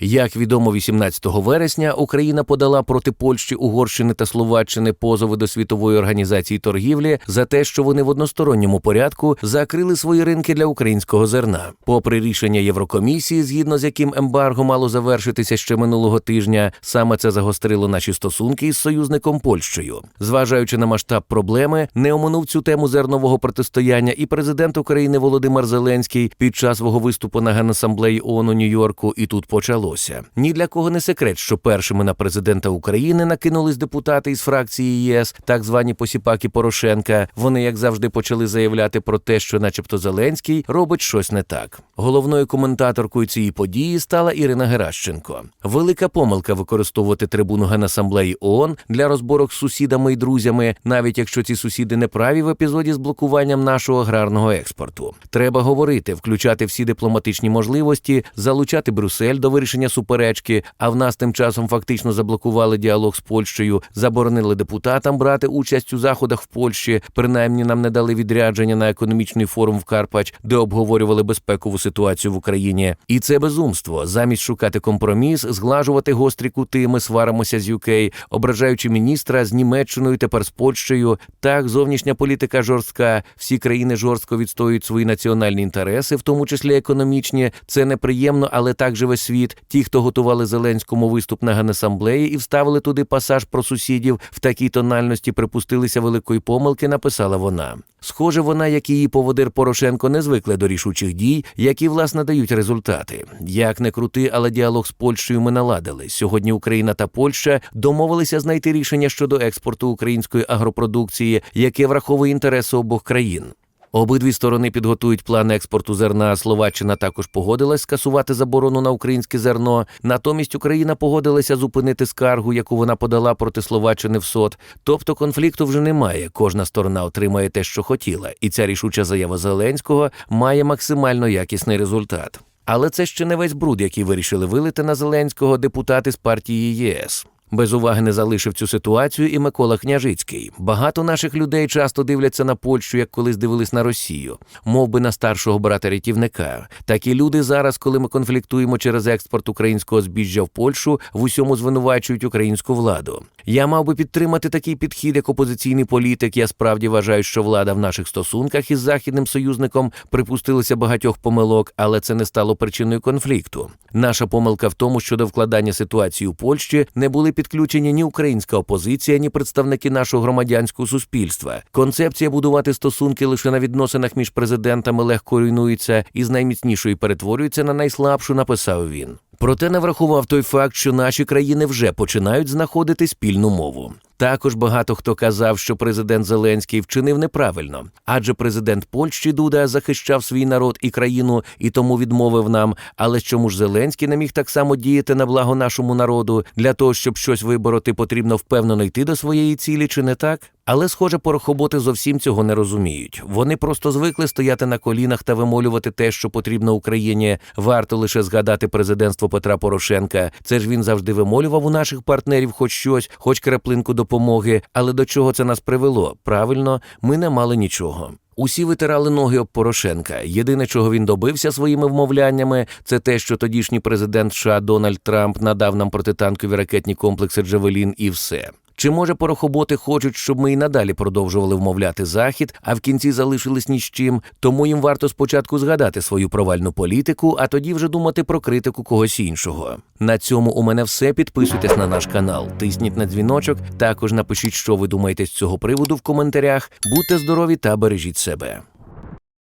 Як відомо, 18 вересня Україна подала проти Польщі, Угорщини та Словаччини позови до світової організації торгівлі за те, що вони в односторонньому порядку закрили свої ринки для українського зерна. Попри рішення Єврокомісії, згідно з яким ембарго мало завершитися ще минулого тижня, саме це загострило наші стосунки із союзником Польщею. Зважаючи на масштаб проблеми, не оминув цю тему зернового протистояння і президент України Володимир Зеленський під час свого виступу на Генасамблеї ООН у Нью-Йорку. І тут почалося. Ні для кого не секрет, що першими на президента України накинулись депутати із фракції ЄС, так звані посіпаки Порошенка. Вони, як завжди, почали заявляти про те, що, начебто, Зеленський робить щось не так. Головною коментаторкою цієї події стала Ірина Геращенко. Велика помилка використовувати трибуну Генасамблеї ООН для розборок з сусідами і друзями, навіть якщо ці сусіди не праві в епізоді з блокуванням нашого аграрного експорту. Треба говорити, включати всі дипломатичні можливості, залучати Брюссель до вирішення суперечки. А в нас тим часом фактично заблокували діалог з Польщею, заборонили депутатам брати участь у заходах в Польщі. Принаймні нам не дали відрядження на економічний форум в Карпач, де обговорювали безпекову ситуацію в Україні. І це безумство. Замість шукати компроміс, зглажувати гострі кути. Ми сваримося з UK, ображаючи міністра з Німеччиною, тепер з Польщею. Так, зовнішня політика жорстка. Всі країни жорстко відстоюють свої національні інтереси, в тому числі економічні. Це неприємно, але так живе світ. Ті, хто готували Зеленському виступ на Генасамблеї і вставили туди пасаж про сусідів в такій тональності, припустилися великої помилки, написала вона. Схоже, вона, як і її поводир Порошенко, не звикли до рішучих дій, які власне дають результати. Як не крути, але діалог з Польщею ми наладили. Сьогодні Україна та Польща домовилися знайти рішення щодо експорту української агропродукції, яке враховує інтереси обох країн. Обидві сторони підготують план експорту зерна. Словаччина також погодилась скасувати заборону на українське зерно. Натомість Україна погодилася зупинити скаргу, яку вона подала проти Словаччини в СОТ. Тобто конфлікту вже немає. Кожна сторона отримає те, що хотіла, і ця рішуча заява Зеленського має максимально якісний результат. Але це ще не весь бруд, який вирішили вилити на Зеленського депутати з партії ЄС. Без уваги не залишив цю ситуацію і Микола Княжицький. Багато наших людей часто дивляться на Польщу, як колись дивились на Росію, мов би на старшого брата рятівника. Такі люди зараз, коли ми конфліктуємо через експорт українського збіжжя в Польщу, в усьому звинувачують українську владу. Я мав би підтримати такий підхід як опозиційний політик. Я справді вважаю, що влада в наших стосунках із західним союзником припустилася багатьох помилок, але це не стало причиною конфлікту. Наша помилка в тому, що до вкладання ситуації у Польщі не були підключені ні українська опозиція, ні представники нашого громадянського суспільства. Концепція будувати стосунки лише на відносинах між президентами легко руйнується і з найміцнішої перетворюється на найслабшу, написав він. Проте не врахував той факт, що наші країни вже починають знаходити спільну мову. Також багато хто казав, що президент Зеленський вчинив неправильно, адже президент Польщі Дуда захищав свій народ і країну і тому відмовив нам. Але чому ж Зеленський не міг так само діяти на благо нашому народу? Для того, щоб щось вибороти, потрібно впевнено йти до своєї цілі, чи не так? Але, схоже, порохоботи зовсім цього не розуміють. Вони просто звикли стояти на колінах та вимолювати те, що потрібно Україні. Варто лише згадати президентство Петра Порошенка. Це ж він завжди вимолював у наших партнерів хоч щось, хоч краплинку допомоги. Але до чого це нас привело? Правильно, ми не мали нічого. Усі витирали ноги об Порошенка. Єдине, чого він добився своїми вмовляннями, це те, що тодішній президент США Дональд Трамп надав нам протитанкові ракетні комплекси Джавелін і все. Чи може порохоботи хочуть, щоб ми і надалі продовжували вмовляти захід, а в кінці залишились ні з чим? Тому їм варто спочатку згадати свою провальну політику, а тоді вже думати про критику когось іншого. На цьому у мене все. Підписуйтесь на наш канал, тисніть на дзвіночок. Також напишіть, що ви думаєте з цього приводу в коментарях. Будьте здорові та бережіть себе.